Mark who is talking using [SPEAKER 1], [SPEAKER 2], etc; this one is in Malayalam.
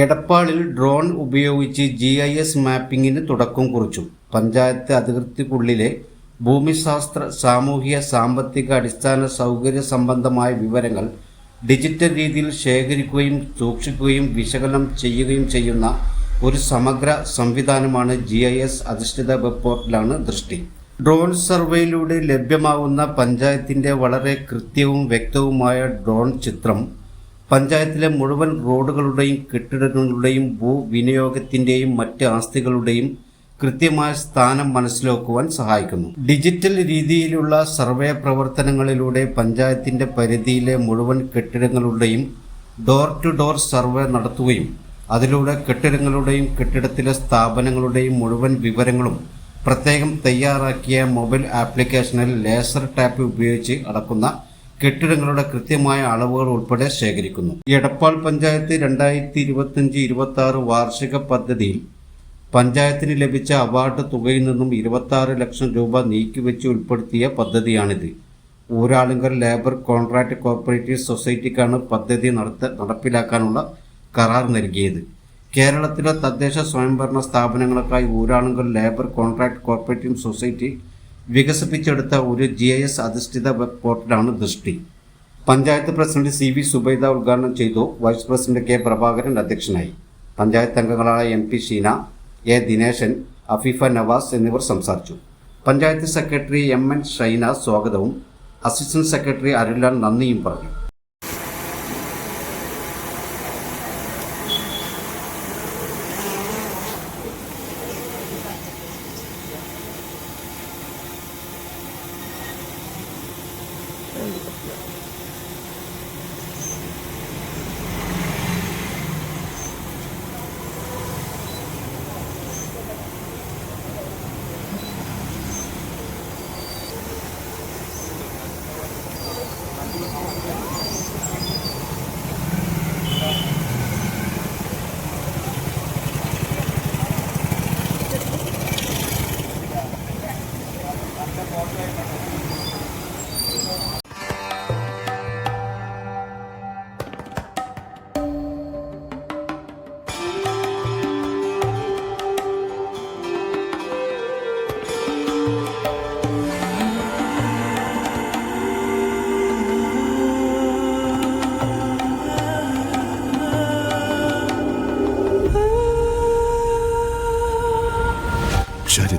[SPEAKER 1] എടപ്പാളിൽ ഡ്രോൺ ഉപയോഗിച്ച് ജി ഐ എസ് മാപ്പിംഗിന് തുടക്കം കുറിച്ചു. പഞ്ചായത്ത് അതിർത്തിക്കുള്ളിലെ ഭൂമിശാസ്ത്ര സാമൂഹിക സാമ്പത്തിക അടിസ്ഥാന സൗകര്യ സംബന്ധമായ വിവരങ്ങൾ ഡിജിറ്റൽ രീതിയിൽ ശേഖരിക്കുകയും സൂക്ഷിക്കുകയും വിശകലനം ചെയ്യുകയും ചെയ്യുന്ന ഒരു സമഗ്ര സംവിധാനമാണ് ജി ഐ എസ് അധിഷ്ഠിത വെബ് പോർട്ടലാണ് ദൃഷ്ടി. ഡ്രോൺ സർവേയിലൂടെ ലഭ്യമാകുന്ന പഞ്ചായത്തിന്റെ വളരെ കൃത്യവും വ്യക്തവുമായ ഡ്രോൺ ചിത്രം പഞ്ചായത്തിലെ മുഴുവൻ റോഡുകളുടെയും കെട്ടിടങ്ങളുടെയും ഭൂവിനിയോഗത്തിന്റെയും മറ്റ് ആസ്തികളുടെയും കൃത്യമായ സ്ഥാനം മനസ്സിലാക്കുവാൻ സഹായിക്കുന്നു. ഡിജിറ്റൽ രീതിയിലുള്ള സർവേ പ്രവർത്തനങ്ങളിലൂടെ പഞ്ചായത്തിന്റെ പരിധിയിലെ മുഴുവൻ കെട്ടിടങ്ങളുടെയും ഡോർ ടു ഡോർ സർവേ നടത്തുകയും അതിലൂടെ കെട്ടിടങ്ങളുടെയും കെട്ടിടത്തിലെ സ്ഥാപനങ്ങളുടെയും മുഴുവൻ വിവരങ്ങളും പ്രത്യേകം തയ്യാറാക്കിയ മൊബൈൽ ആപ്ലിക്കേഷനിൽ ലേസർ ടാപ്പ് ഉപയോഗിച്ച് അളക്കുന്ന കെട്ടിടങ്ങളുടെ കൃത്യമായ അളവുകൾ ഉൾപ്പെടെ ശേഖരിക്കുന്നു. എടപ്പാൾ പഞ്ചായത്ത് രണ്ടായിരത്തി ഇരുപത്തിയഞ്ച് ഇരുപത്തി ആറ് വാർഷിക പദ്ധതിയിൽ പഞ്ചായത്തിന് ലഭിച്ച അവാർഡ് തുകയിൽ നിന്നും ഇരുപത്തി ലക്ഷം രൂപ നീക്കിവെച്ച് ഉൾപ്പെടുത്തിയ പദ്ധതിയാണിത്. ഊരാളുങ്കൽ ലേബർ കോൺട്രാക്ട് കോർപ്പറേറ്റീവ് സൊസൈറ്റിക്കാണ് പദ്ധതി നടത്ത നടപ്പിലാക്കാനുള്ള കരാർ നൽകിയത്. കേരളത്തിലെ തദ്ദേശ സ്വയംഭരണ സ്ഥാപനങ്ങൾക്കായി Uralungal labour contract cooperative society വികസിപ്പിച്ചെടുത്ത ഒരു ജി ഐ എസ് അധിഷ്ഠിത web പോർട്ടലാണ് Drishti. Panchayat president C V Zubaida ഉദ്ഘാടനം ചെയ്തു വൈസ് പ്രസിഡന്റ് കെ പ്രഭാകരൻ അധ്യക്ഷനായി. പഞ്ചായത്ത് അംഗങ്ങളായ M P Sheena A Dineshan Afeefa Navas എന്നിവർ സംസാരിച്ചു. Panchayat secretary M N Shaina സ്വാഗതവും അസിസ്റ്റന്റ് സെക്രട്ടറി അരുലാൽ നന്ദിയും പറഞ്ഞു.